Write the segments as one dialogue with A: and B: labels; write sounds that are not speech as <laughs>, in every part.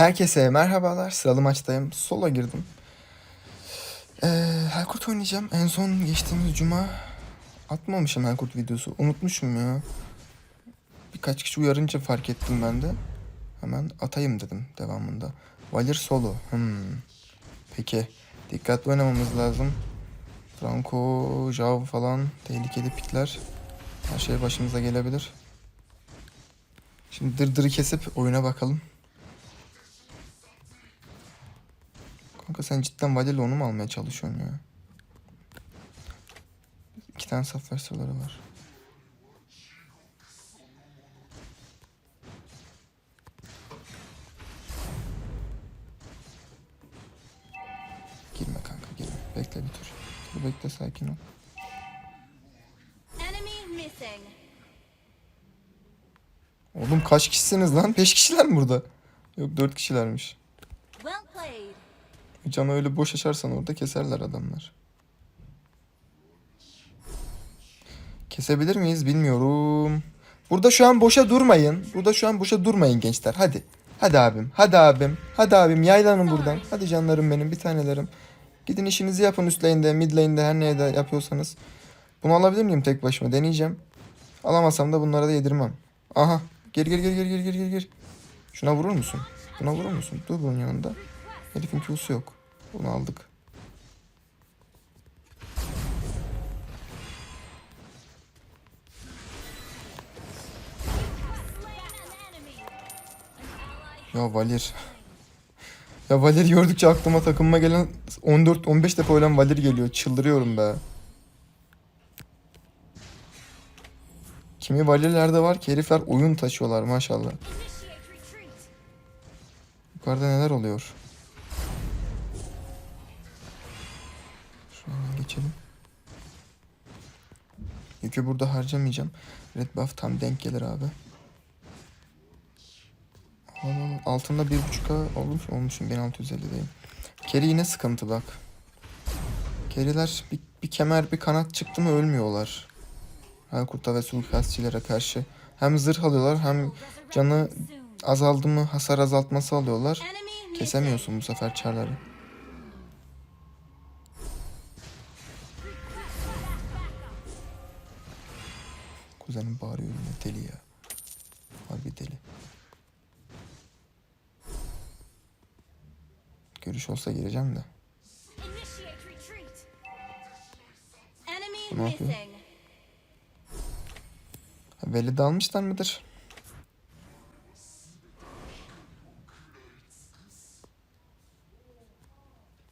A: Herkese merhabalar. Sıralı maçtayım. Sola girdim. Ee, Helkurt oynayacağım. En son geçtiğimiz cuma atmamışım Helkurt videosu. Unutmuşum ya. Birkaç kişi uyarınca fark ettim ben de. Hemen atayım dedim devamında. Valir solo. Hmm. Peki. Dikkatli oynamamız lazım. Franco, Jav falan tehlikeli pikler. Her şey başımıza gelebilir. Şimdi dırdırı kesip oyuna bakalım. Kanka sen cidden Valir'le onu mu almaya çalışıyorsun ya? İki tane saf versiyonları var. Girme kanka girme. Bekle bir tur. Dur bekle sakin ol. Oğlum kaç kişisiniz lan? Beş kişiler mi burada? Yok dört kişilermiş. Canı öyle boş açarsan orada keserler adamlar. Kesebilir miyiz bilmiyorum. Burada şu an boşa durmayın. Burada şu an boşa durmayın gençler. Hadi. Hadi abim. Hadi abim. Hadi abim. Yaylanın buradan. Hadi canlarım benim. Bir tanelerim. Gidin işinizi yapın üst lane'de, mid lane'de her neye de yapıyorsanız. Bunu alabilir miyim tek başıma? Deneyeceğim. Alamasam da bunlara da yedirmem. Aha. Gir gir gir gir gir gir gir. Şuna vurur musun? Buna vurur musun? Dur bunun yanında. Herifin Q'su yok. Bunu aldık. Ya Valir. Ya Valir gördükçe aklıma takımıma gelen 14-15 defa ölen Valir geliyor. Çıldırıyorum be. Kimi Valirler de var ki herifler oyun taşıyorlar maşallah. Yukarıda neler oluyor? Şuradan geçelim. Yükü burada harcamayacağım. Red buff tam denk gelir abi. Al. Altında 1.5k olmuş olmuşum. Ben 650'deyim. Keri yine sıkıntı bak. Keriler bir, bir kemer bir kanat çıktı mı ölmüyorlar. Kurta ve suikastçilere karşı. Hem zırh alıyorlar hem canı azaldı mı hasar azaltması alıyorlar. Kesemiyorsun bu sefer çarları. Kuzenim bağırıyor yine deli ya. Harbi deli. Görüş olsa gireceğim de. Ne yapıyor? Veli de almışlar mıdır?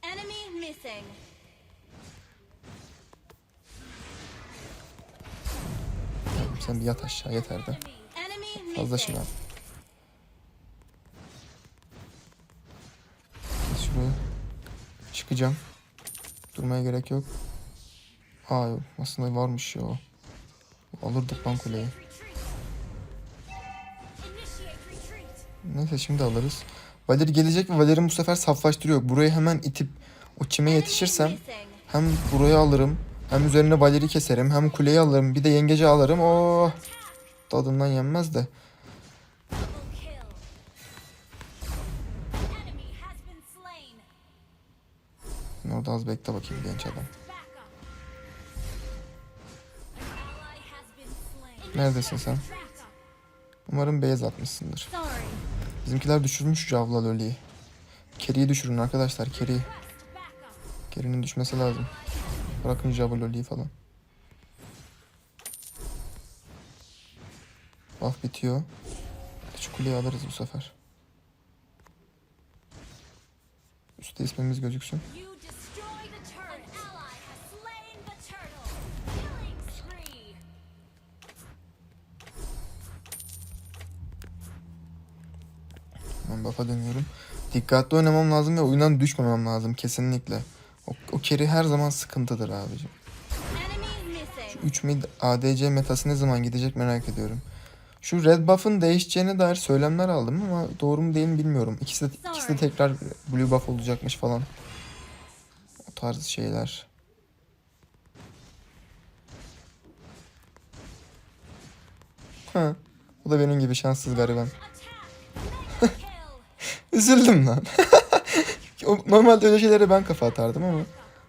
B: Enemy missing.
A: Sen bir yat aşağı yeter de. Fazla şınav. Kes şuraya. Çıkacağım. Durmaya gerek yok. Aa. Aslında varmış ya. Alırdık lan kuleyi. Neyse şimdi alırız. Valeri gelecek ve Valer'in bu sefer saflaştırıyor. Burayı hemen itip o çime yetişirsem hem burayı alırım hem üzerine Valer'i keserim hem kuleyi alırım bir de yengeci alırım. Oh! Tadından yenmez de. Orada az bekle bakayım genç adam. Neredesin sen? Umarım beyaz atmışsındır. Bizimkiler düşürmüş Javla Loli'yi. Keri'yi düşürün arkadaşlar Keri.
B: Back up.
A: Keri'nin düşmesi lazım. Bırakın Javla Loli'yi falan. Buff bitiyor. Şu kuleyi alırız bu sefer. Üstte ismimiz gözüksün. Ben buff'a dönüyorum. Dikkatli oynamam lazım ve oyundan düşmemem lazım kesinlikle. O, o carry her zaman sıkıntıdır abicim. Şu
B: missing.
A: 3 mid ADC metası ne zaman gidecek merak ediyorum. Şu red buff'ın değişeceğine dair söylemler aldım ama doğru mu değil mi bilmiyorum. İkisi de, ikisi de tekrar blue buff olacakmış falan. O tarz şeyler. Ha, o da benim gibi şanssız gariban. <laughs> Üzüldüm lan. <laughs> Normalde öyle şeylere ben kafa atardım ama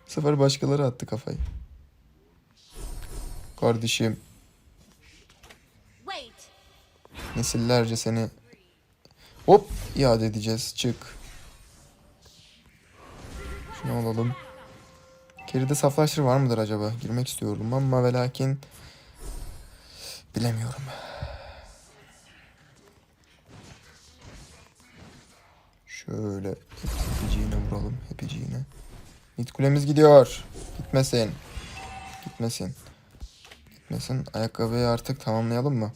A: bu sefer başkaları attı kafayı. Kardeşim nesillerce seni hop iade edeceğiz. Çık. Şunu alalım. Geride saflaştır var mıdır acaba? Girmek istiyorum ama ve lakin bilemiyorum. Şöyle hepiciğine vuralım. Hepiciğine. Mid kulemiz gidiyor. Gitmesin. Gitmesin. Gitmesin. Ayakkabıyı artık tamamlayalım mı?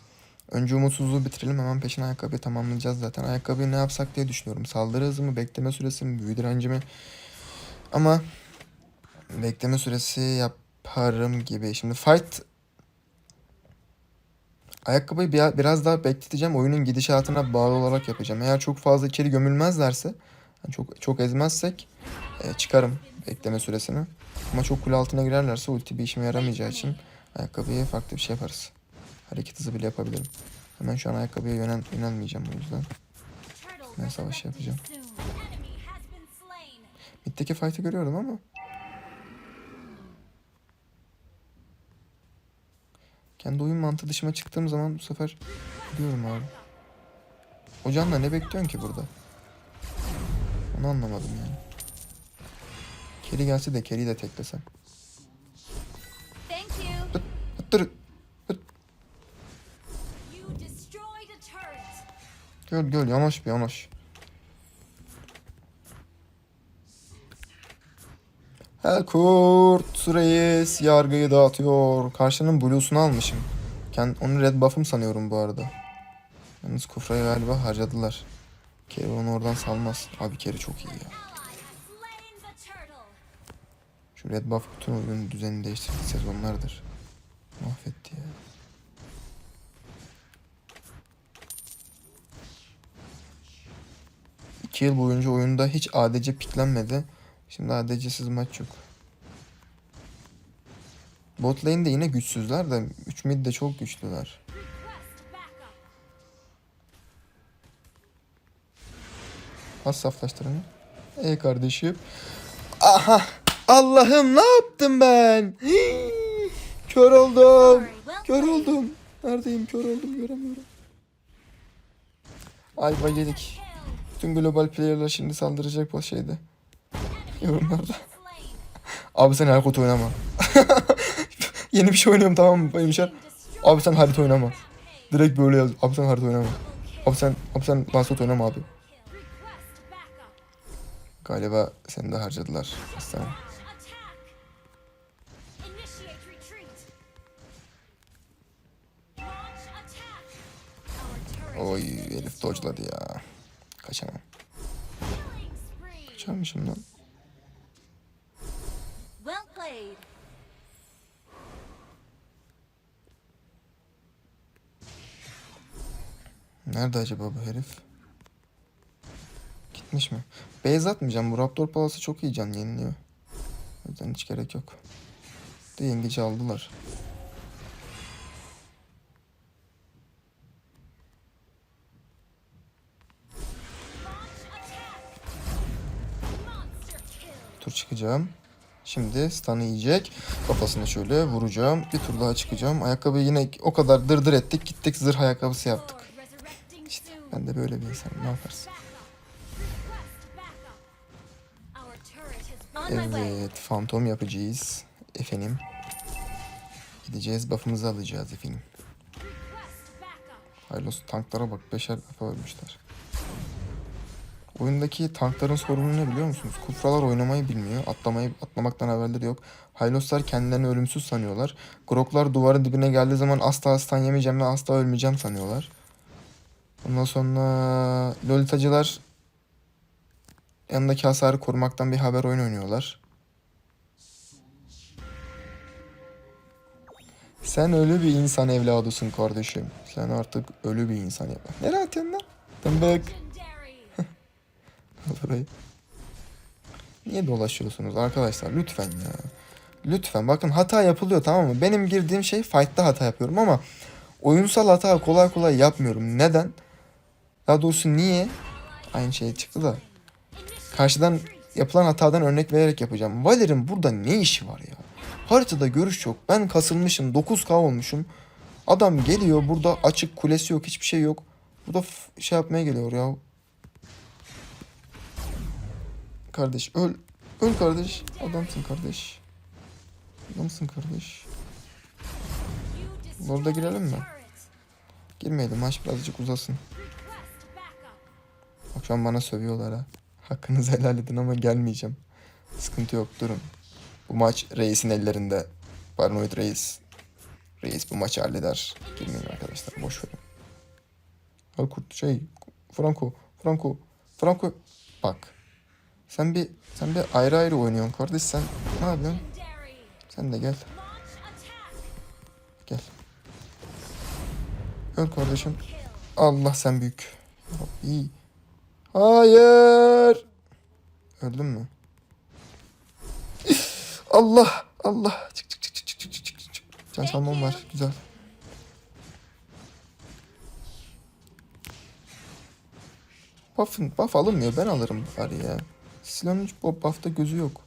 A: Önce umutsuzluğu bitirelim hemen peşine ayakkabıyı tamamlayacağız zaten. Ayakkabıyı ne yapsak diye düşünüyorum. Saldırı hızı mı, bekleme süresi mi, büyü direnci mi? Ama bekleme süresi yaparım gibi. Şimdi fight ayakkabıyı bir- biraz daha bekleteceğim. Oyunun gidişatına bağlı olarak yapacağım. Eğer çok fazla içeri gömülmezlerse, çok çok ezmezsek e, çıkarım bekleme süresini. Ama çok kule altına girerlerse ulti bir işime yaramayacağı için ayakkabıya farklı bir şey yaparız. Hareket hızı bile yapabilirim. Hemen şu an ayakkabıya yönel yönelmeyeceğim o yüzden. Ben savaş yapacağım. Mid'deki fight'ı görüyorum ama. Kendi oyun mantığı dışıma çıktığım zaman bu sefer diyorum abi. Hocanla ne bekliyorsun ki burada? Onu anlamadım yani. Keri gelse de Keri'yi de teklesem. Hıttır.
B: Turret.
A: Gel gel yanaş bir yanaş. Helkurt reis yargıyı dağıtıyor. Karşının blues'unu almışım. Kend, onu red buff'ım sanıyorum bu arada. Yalnız Kufra'yı galiba harcadılar. Keri onu oradan salmaz. Abi Keri çok iyi ya. Şu red buff bütün oyunun düzenini değiştirdi sezonlardır. Mahvetti ya. İki yıl boyunca oyunda hiç ADC piklenmedi. Şimdi ADC'siz maç yok. Bot lane'de yine güçsüzler de 3 mid de çok güçlüler. Az saflaştırın. Ey kardeşim. Aha! Allah'ım ne yaptım ben? Kör oldum. Kör oldum. Neredeyim? Kör oldum. Göremiyorum. Ay vay yedik. Bütün global player'lar şimdi saldıracak bu şeyde. Yorumlarda. <laughs> Abi sen Erkut oynama. <laughs> Yeni bir şey oynuyorum tamam mı?
B: Destroyed.
A: Abi sen harita oynama. Direkt böyle yaz. Abi sen harita oynama. Abi sen, abi sen Lansot oynama abi. Galiba seni de harcadılar. Aslanım. Oy Elif dodge'ladı ya. Kaçamam. Kaçarmışım lan. Nerede acaba bu herif? Gitmiş mi? Beyaz atmayacağım. Bu Raptor Palas'ı çok iyi can yeniliyor. O yüzden hiç gerek yok. De yengeci aldılar. Tur çıkacağım. Şimdi stun'ı yiyecek. Kafasına şöyle vuracağım. Bir tur daha çıkacağım. Ayakkabıyı yine o kadar dırdır ettik. Gittik zırh ayakkabısı yaptık. Ben de böyle bir insanım. Ne yaparsın? Evet. Fantom yapacağız. Efendim. Gideceğiz. Buff'ımızı alacağız efendim.
B: Backup.
A: Hylos tanklara bak. Beşer defa ölmüşler. Oyundaki tankların sorunu ne biliyor musunuz? Kufralar oynamayı bilmiyor. Atlamayı, atlamaktan haberleri yok. Hyloslar kendilerini ölümsüz sanıyorlar. Groklar duvarın dibine geldiği zaman asla stun yemeyeceğim ve asla ölmeyeceğim sanıyorlar. Ondan sonra Lolitacılar yanındaki hasarı korumaktan bir haber oyun oynuyorlar. Sen ölü bir insan evladısın kardeşim. Sen artık ölü bir insan evladı. Nereye atıyorsun lan? Dımbık. <laughs> Burayı. Niye dolaşıyorsunuz arkadaşlar? Lütfen ya. Lütfen bakın hata yapılıyor tamam mı? Benim girdiğim şey fight'ta hata yapıyorum ama oyunsal hata kolay kolay yapmıyorum. Neden? Daha doğrusu niye? aynı şey çıktı da. Karşıdan yapılan hatadan örnek vererek yapacağım. Valer'in burada ne işi var ya? Haritada görüş yok. Ben kasılmışım. 9K olmuşum. Adam geliyor burada açık kulesi yok. Hiçbir şey yok. Burada şey yapmaya geliyor ya. Kardeş öl. Öl kardeş. Adamsın kardeş. Adamsın kardeş. Lord'a girelim mi? Girmeyelim maç birazcık uzasın. An bana sövüyorlar ha. Hakkınızı helal edin ama gelmeyeceğim. Sıkıntı yok durun. Bu maç reisin ellerinde. Paranoid reis. Reis bu maçı halleder. Girmeyin arkadaşlar boş verin. Al kurt şey Franco Franco Franco bak. Sen bir sen bir ayrı ayrı oynuyorsun kardeş sen ne yapıyorsun? Sen de gel gel. Öl kardeşim. Allah sen büyük. Rabbi. Hayır. Öldün mü? Allah Allah. Çık çık çık çık çık çık çık çık. Can çalmam var. Güzel. Buff, buff alınmıyor. Ben alırım bari ya. Silahın hiç bu buff'ta gözü yok.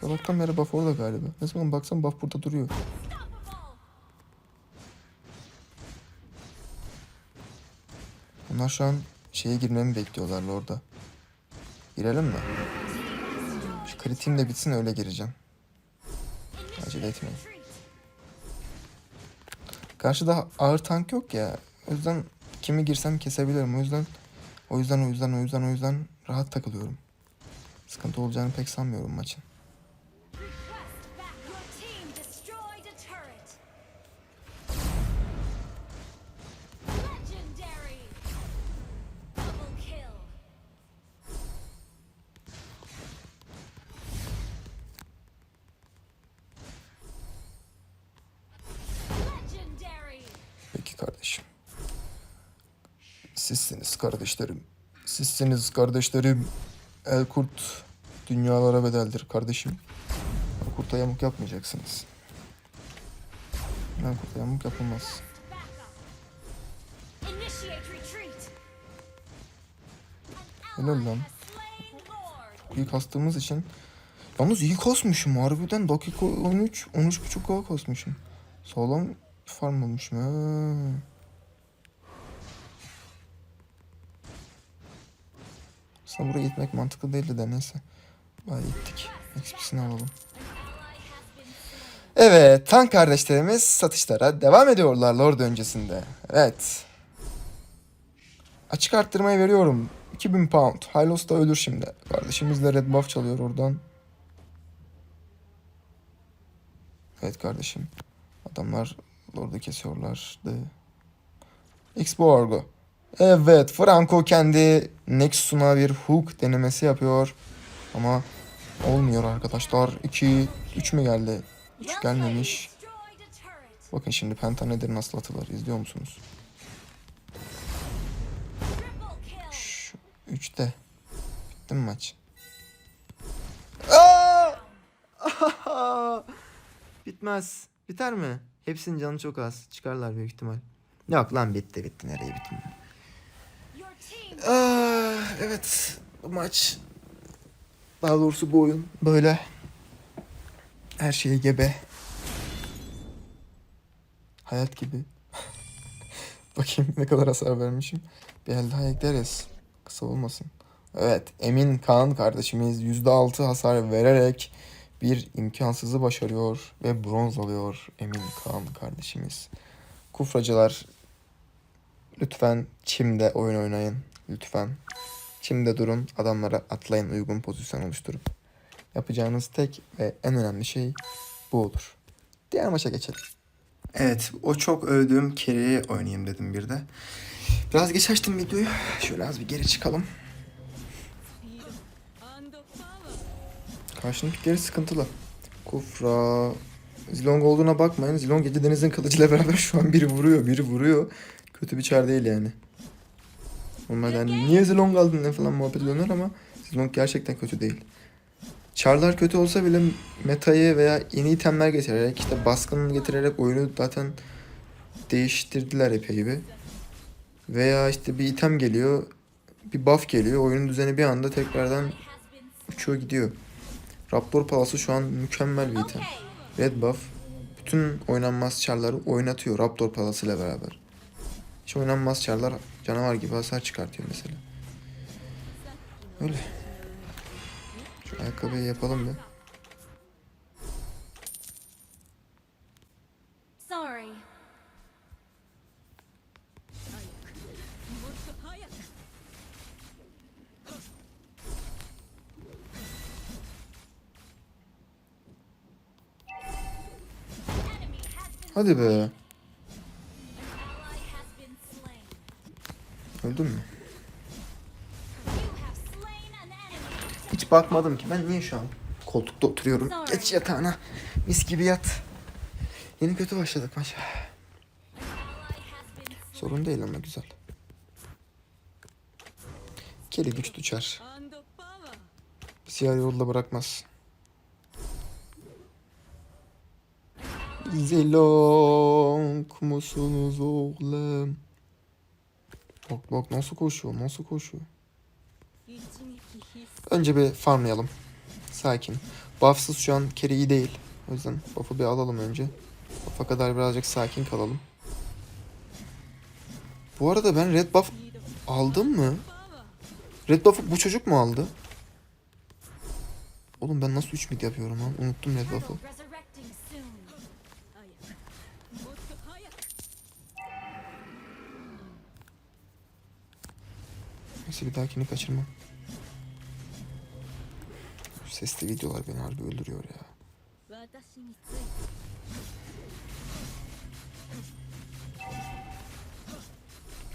A: Sabahtan beri buff orada galiba. Ne zaman baksam buff burada duruyor. Onlar şu an şeye girmemi bekliyorlar orada. Girelim mi? Şu kritiğim de bitsin öyle gireceğim. Acele etmeyin. Karşıda ağır tank yok ya. O yüzden kimi girsem kesebilirim. O yüzden o yüzden o yüzden o yüzden o yüzden rahat takılıyorum. Sıkıntı olacağını pek sanmıyorum maçın. Sizsiniz kardeşlerim. Sizsiniz kardeşlerim. El kurt dünyalara bedeldir kardeşim. El kurta yamuk yapmayacaksınız. El kurta yamuk yapılmaz. Helal lan. İyi kastığımız için. Yalnız iyi kasmışım harbiden dakika 13 13.5 K kasmışım. Sağlam farm olmuşum ha. Aslında gitmek mantıklı değildi de neyse. Bari gittik. XP'sini alalım. Evet, tank kardeşlerimiz satışlara devam ediyorlar Lord öncesinde. Evet. Açık arttırmayı veriyorum. 2000 pound. Hylos da ölür şimdi. Kardeşimiz de red buff çalıyor oradan. Evet kardeşim. Adamlar Lord'u kesiyorlardı. Xborg. Evet, Franco kendi Nexus'una bir hook denemesi yapıyor. Ama olmuyor arkadaşlar. 2 3 mü geldi? 3 gelmemiş. Bakın şimdi Penta nedir nasıl atılır izliyor musunuz?
B: Triple kill.
A: Şu 3'te. Bitti mi maç? <laughs> Bitmez. Biter mi? Hepsinin canı çok az. Çıkarlar büyük ihtimal. Yok lan bitti bitti. Nereye bitti?
B: Team
A: Ah, evet. Bu maç. Daha doğrusu bu oyun. Böyle. Her şeye gebe. Hayat gibi. <laughs> Bakayım ne kadar hasar vermişim. Bir el daha. Kısa olmasın. Evet. Emin Kaan kardeşimiz %6 hasar vererek bir imkansızı başarıyor ve bronz alıyor Emin Kaan kardeşimiz. Kufracılar lütfen çimde oyun oynayın. Lütfen. Çimde durun. Adamlara atlayın uygun pozisyon oluşturup. Yapacağınız tek ve en önemli şey bu olur. Diğer maça geçelim. Evet, o çok övdüğüm Kerry'i oynayayım dedim bir de. Biraz geç açtım videoyu. Şöyle az bir geri çıkalım. Karşının pikleri sıkıntılı. Kufra. Zilong olduğuna bakmayın. Zilong gece denizin kılıcıyla beraber şu an biri vuruyor, biri vuruyor. Kötü bir çar değil yani. Normalde hani niye Zilong aldın ne falan muhabbet döner ama Zilong gerçekten kötü değil. Char'lar kötü olsa bile metayı veya yeni itemler getirerek işte baskın getirerek oyunu zaten değiştirdiler epey bir. Veya işte bir item geliyor bir buff geliyor. Oyunun düzeni bir anda tekrardan uçuyor gidiyor. Raptor Palas'ı şu an mükemmel bir item. Red buff bütün oynanmaz çarları oynatıyor Raptor Palas ile beraber. Hiç oynanmaz çarlar canavar gibi hasar çıkartıyor mesela. Öyle. Şu ayakkabıyı yapalım
B: been
A: Hadi be. Öldün mü? Hiç bakmadım ki. Ben niye şu an koltukta oturuyorum? Geç yatağına. Mis gibi yat. Yeni kötü başladık
B: slain.
A: Sorun değil ama güzel. Keli güç düşer. Siyah yolda bırakmaz. Zelong musunuz oğlum? Bak bak nasıl koşuyor nasıl koşuyor. Önce bir farmlayalım. Sakin. Buffsız şu an kere iyi değil. O yüzden buff'ı bir alalım önce. Buff'a kadar birazcık sakin kalalım. Bu arada ben red buff aldım mı? Red buff'ı bu çocuk mu aldı? Oğlum ben nasıl 3 mid yapıyorum lan? Unuttum red buff'ı. Neyse bir dahakini kaçırmam. Sesli videolar beni harbi öldürüyor ya.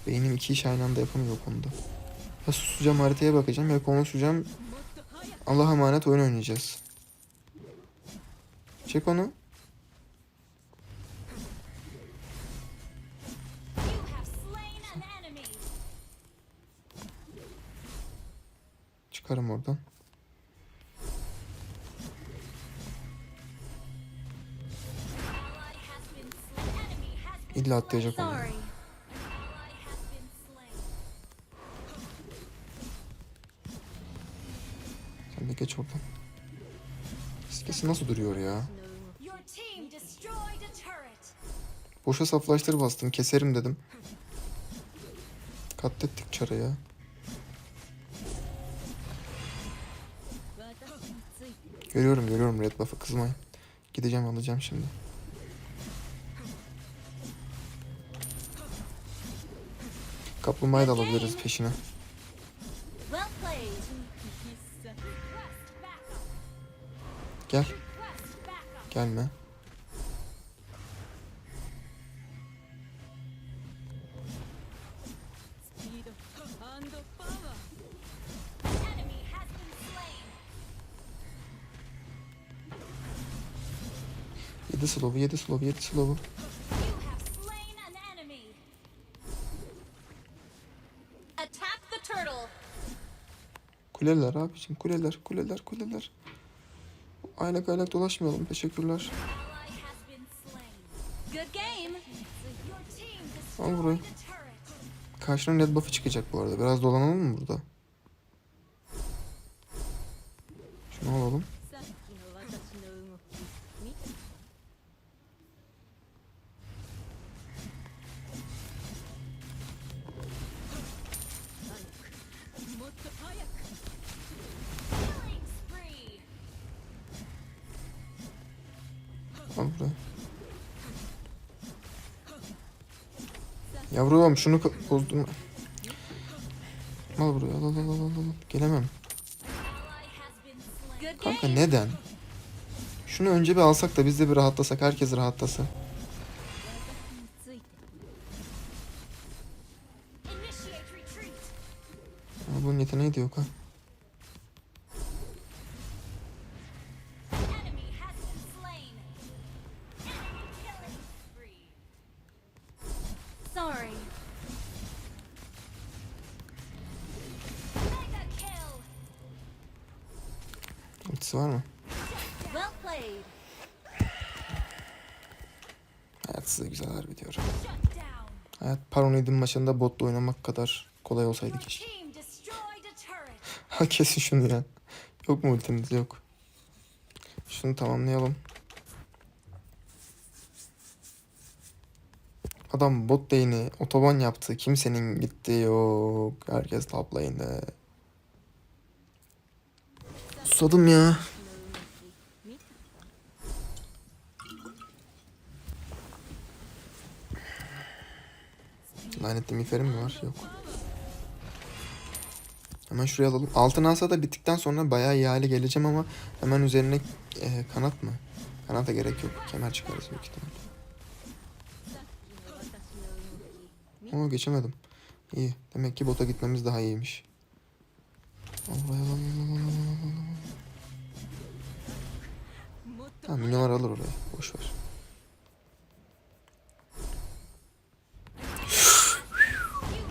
A: Beynim iki iş aynı anda yapamıyor konuda. Ya susacağım haritaya bakacağım ya konuşacağım. Allah'a emanet oyun oynayacağız. Çek onu. Oradan. İlla atlayacak onu. Sen de geç oradan. Skesi nasıl duruyor ya? Boşa saflaştır bastım. Keserim dedim. Katlettik çara Görüyorum görüyorum red buff'ı kızmayın. Gideceğim alacağım şimdi. Kaplumbağayı da alabiliriz peşine. Gel gelme. 7 slow'u 7 slow'u 7 slow'u. Kuleler abicim kuleler kuleler kuleler. Aylak aylak dolaşmayalım teşekkürler. Al burayı. Karşına net buff'ı çıkacak bu arada. Biraz dolanalım mı burada? Şunu alalım. Oğlum şunu bozdum. Al buraya al al al al al. Gelemem. Kanka neden? Şunu önce bir alsak da biz de bir rahatlasak. Herkes rahatlasa. Bunun yeteneği de yok ha. Paranoid'in maçında botla oynamak kadar kolay olsaydı keşke. <laughs> Ha kesin şunu ya. Yok mu ultimiz? Yok. Şunu tamamlayalım. Adam bot lane'i otoban yaptı. Kimsenin gittiği yok. Herkes top lane'de. Susadım ya. Lanetli miğferim mi var? Yok. Hemen şuraya alalım. Altın asa da bittikten sonra bayağı iyi hale geleceğim ama hemen üzerine e, kanat mı? Kanata gerek yok. Kemer çıkarız büyük ihtimalle. Oo geçemedim. İyi. Demek ki bota gitmemiz daha iyiymiş. Allah
C: Allah Allah Allah
A: Allah Allah. Alır oraya. Boş ver.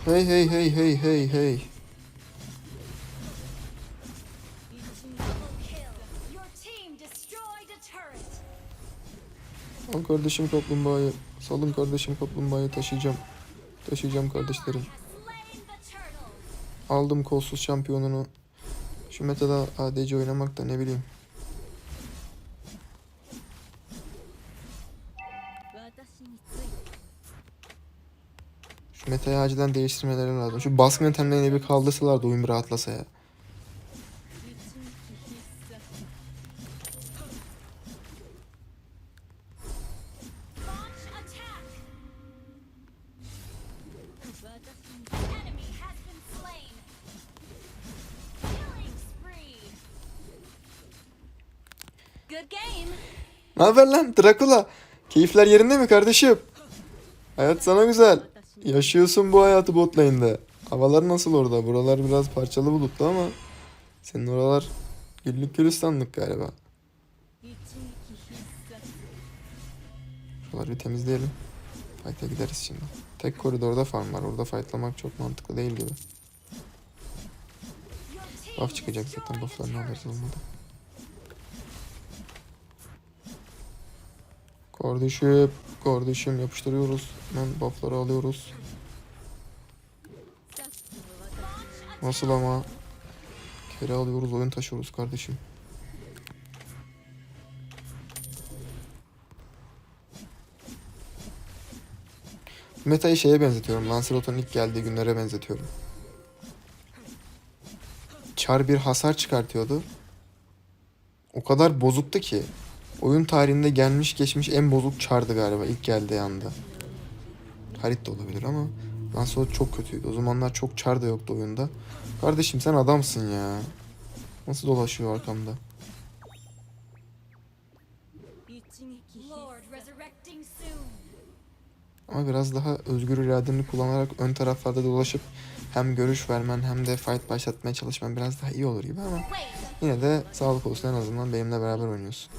A: Hey hey hey hey hey hey. Al kardeşim kaplumbağayı. Salın kardeşim kaplumbağayı taşıyacağım. Taşıyacağım kardeşlerim. Aldım kolsuz şampiyonunu. Şu metada ADC oynamak da ne bileyim. Şu metayı acilen değiştirmeleri lazım. Şu baskın itemlerini bir kaldırsalar da oyun bir rahatlasa ya. Ne haber lan Drakula? Keyifler yerinde mi kardeşim? Hayat sana güzel. Yaşıyorsun bu hayatı bot lane'de. Havalar nasıl orada? Buralar biraz parçalı bulutlu ama senin oralar güllük gülistanlık galiba. Buraları bir temizleyelim. Fight'e gideriz şimdi. Tek koridorda farm var. Orada fightlamak çok mantıklı değil gibi. Buff çıkacak zaten bufflarını alırız olmadı. Kor Kardeşim yapıştırıyoruz. Hemen buffları alıyoruz. Nasıl ama? Kere alıyoruz oyun taşıyoruz kardeşim. Meta'yı şeye benzetiyorum. Lancelot'un ilk geldiği günlere benzetiyorum. Char bir hasar çıkartıyordu. O kadar bozuktu ki Oyun tarihinde gelmiş geçmiş en bozuk çardı galiba ilk geldiği anda. Harit de olabilir ama Lancelot çok kötüydü. O zamanlar çok çar da yoktu oyunda. Kardeşim sen adamsın ya. Nasıl dolaşıyor arkamda? Ama biraz daha özgür iradeni kullanarak ön taraflarda dolaşıp hem görüş vermen hem de fight başlatmaya çalışman biraz daha iyi olur gibi ama yine de sağlık olsun en azından benimle beraber oynuyorsun.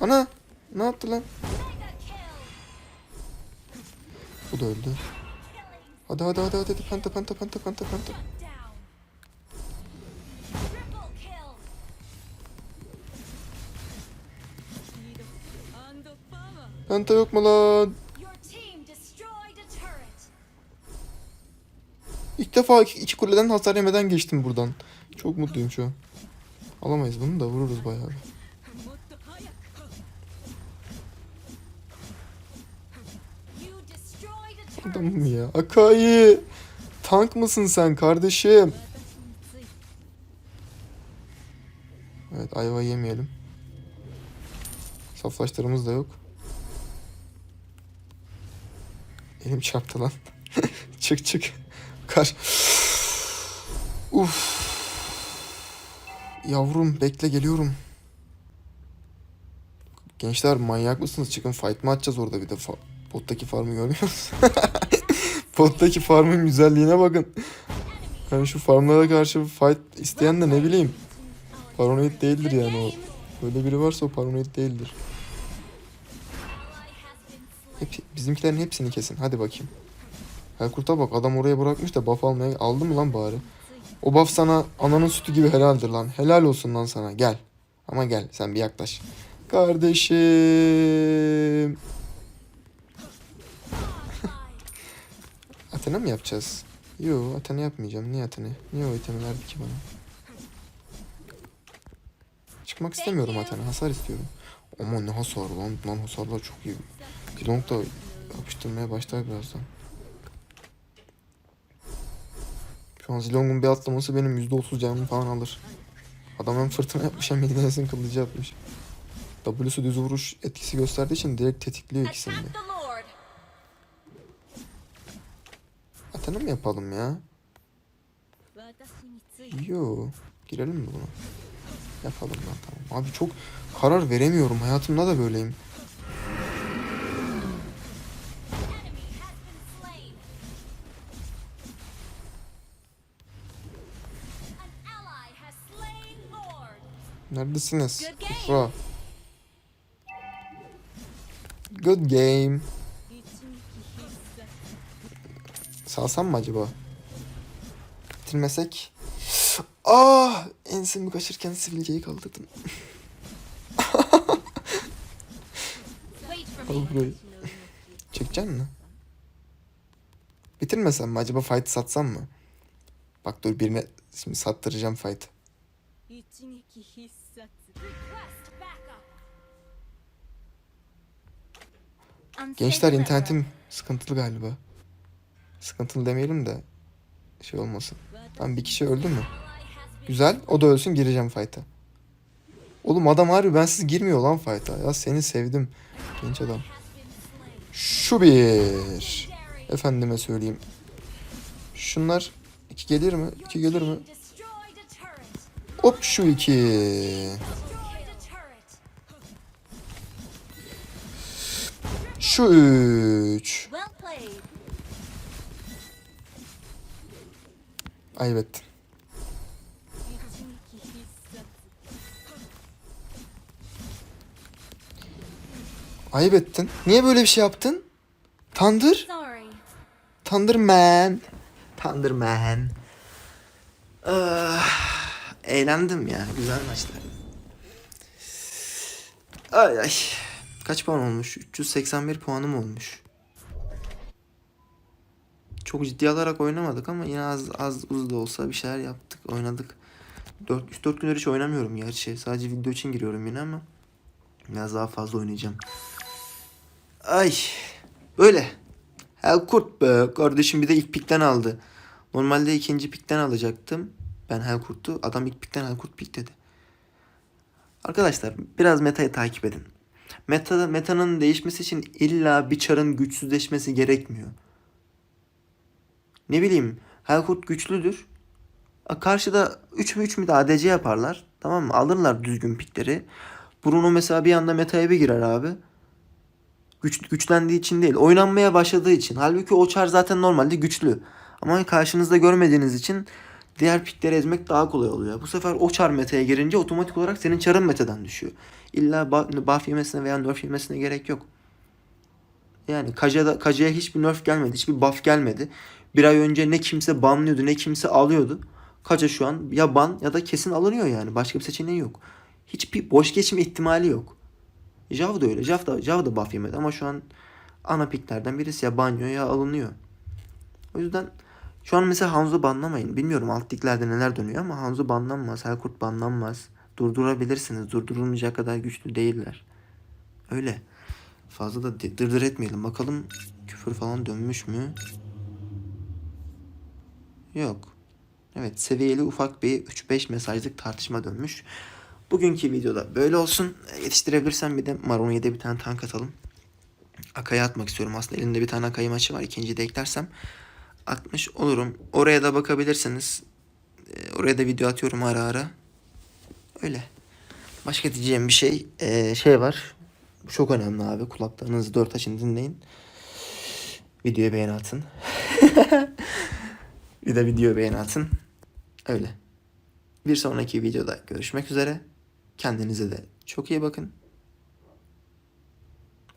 A: Ana! Ne yaptı lan? Bu da öldü. Hadi hadi hadi hadi penta penta penta penta penta. Penta yok mu lan? İlk defa iki, kuleden hasar yemeden geçtim buradan. Çok mutluyum şu an. Alamayız bunu da vururuz bayağı. adamım ya. Akai. Tank mısın sen kardeşim? Evet ayva yemeyelim. Saflaşlarımız da yok. Elim çarptı lan. <laughs> çık çık. Kar. Uf. Yavrum bekle geliyorum. Gençler manyak mısınız? Çıkın fight mı atacağız orada bir defa? Bottaki farmı görmüyor musun? <laughs> Bottaki farmın güzelliğine bakın. Yani şu farmlara karşı fight isteyen de ne bileyim. Paranoid değildir yani o. Öyle biri varsa o paranoid değildir. Hep, bizimkilerin hepsini kesin. Hadi bakayım. Helkurt'a bak adam oraya bırakmış da buff almaya aldı mı lan bari? O buff sana ananın sütü gibi helaldir lan. Helal olsun lan sana. Gel. Ama gel sen bir yaklaş. Kardeşim. Athena mı yapacağız? Yo Athena yapmayacağım. Niye Athena? Niye o itemi verdi ki bana? Çıkmak istemiyorum Athena. Hasar istiyorum. Ama ne hasar lan. Lan hasarlar çok iyi. Kilong da yapıştırmaya başlar birazdan. Şu an Zilong'un bir atlaması benim %30 canımı falan alır. Adam hem fırtına yapmış hem Ignis'in kılıcı atmış. W'su düz vuruş etkisi gösterdiği için direkt tetikliyor ikisini de. Sana mı yapalım ya? Yo. Girelim mi buna? Yapalım lan tamam. Abi çok karar veremiyorum. Hayatımda da böyleyim. Neredesiniz? Kufra. Good game. Salsam mı acaba? Bitirmesek. Ah! Ensemi kaçırken sivilceyi kaldırdım. Al burayı. Çekecek mi? Bitirmesem mi? Acaba fight satsam mı? Bak dur birine şimdi sattıracağım fight. Gençler internetim sıkıntılı galiba. Sıkıntılı demeyelim de şey olmasın. Lan bir kişi öldü mü? Güzel. O da ölsün gireceğim fight'a. Oğlum adam harbi bensiz girmiyor lan fight'a. Ya seni sevdim. Genç adam. Şu bir. Efendime söyleyeyim. Şunlar iki gelir mi? İki gelir mi? Hop şu iki. Şu üç.
B: kaybettin.
A: Ayıp ettin. Niye böyle bir şey yaptın? Tandır.
B: Tandır
A: Thunderman. Thunderman. Ah, eğlendim ya. Güzel maçlar. Ay ay. Kaç puan olmuş? 381 puanım olmuş. Çok ciddi alarak oynamadık ama yine az az uz da olsa bir şeyler yaptık, oynadık. 4 3 4 gündür hiç oynamıyorum gerçi. Sadece video için giriyorum yine ama biraz daha fazla oynayacağım. Ay. Böyle. Helkurt be kardeşim bir de ilk pikten aldı. Normalde ikinci pikten alacaktım. Ben Helkurt'u. Adam ilk pikten Helkurt pik dedi. Arkadaşlar biraz metayı takip edin. Meta, metanın değişmesi için illa bir çarın güçsüzleşmesi gerekmiyor. Ne bileyim Helkurt güçlüdür. Karşıda 3 mü 3 mü de ADC yaparlar. Tamam mı? Alırlar düzgün pikleri. Bruno mesela bir anda metaya bir girer abi. Güç, güçlendiği için değil. Oynanmaya başladığı için. Halbuki o çar zaten normalde güçlü. Ama karşınızda görmediğiniz için diğer pikleri ezmek daha kolay oluyor. Bu sefer o çar metaya girince otomatik olarak senin çarın metadan düşüyor. İlla buff yemesine veya nerf yemesine gerek yok. Yani Kaja'da, Kaja'ya hiçbir nerf gelmedi. Hiçbir buff gelmedi. Bir ay önce ne kimse banlıyordu ne kimse alıyordu. Kaja şu an ya ban ya da kesin alınıyor yani. Başka bir seçeneği yok. Hiçbir boş geçme ihtimali yok. Jav da öyle. Jav da, Jav da buff yemedi ama şu an ana piklerden birisi ya banyo ya alınıyor. O yüzden şu an mesela Hanzo banlamayın. Bilmiyorum alt liglerde neler dönüyor ama Hanzo banlanmaz. Helkurt banlanmaz. Durdurabilirsiniz. Durdurulmayacak kadar güçlü değiller. Öyle. Fazla da dırdır etmeyelim. Bakalım küfür falan dönmüş mü? Yok. Evet seviyeli ufak bir 3-5 mesajlık tartışma dönmüş. Bugünkü videoda böyle olsun. Yetiştirebilirsem bir de Maroni'ye de bir tane tank atalım. Akay'a atmak istiyorum. Aslında elimde bir tane Akai maçı var. İkinciyi de eklersem atmış olurum. Oraya da bakabilirsiniz. Ee, Oraya da video atıyorum ara ara. Öyle. Başka diyeceğim bir şey ee, şey var. Çok önemli abi. Kulaklarınızı dört açın dinleyin. Videoya beğeni atın. <laughs> bir de video beğeni atın. Öyle. Bir sonraki videoda görüşmek üzere. Kendinize de çok iyi bakın.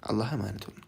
A: Allah'a emanet olun.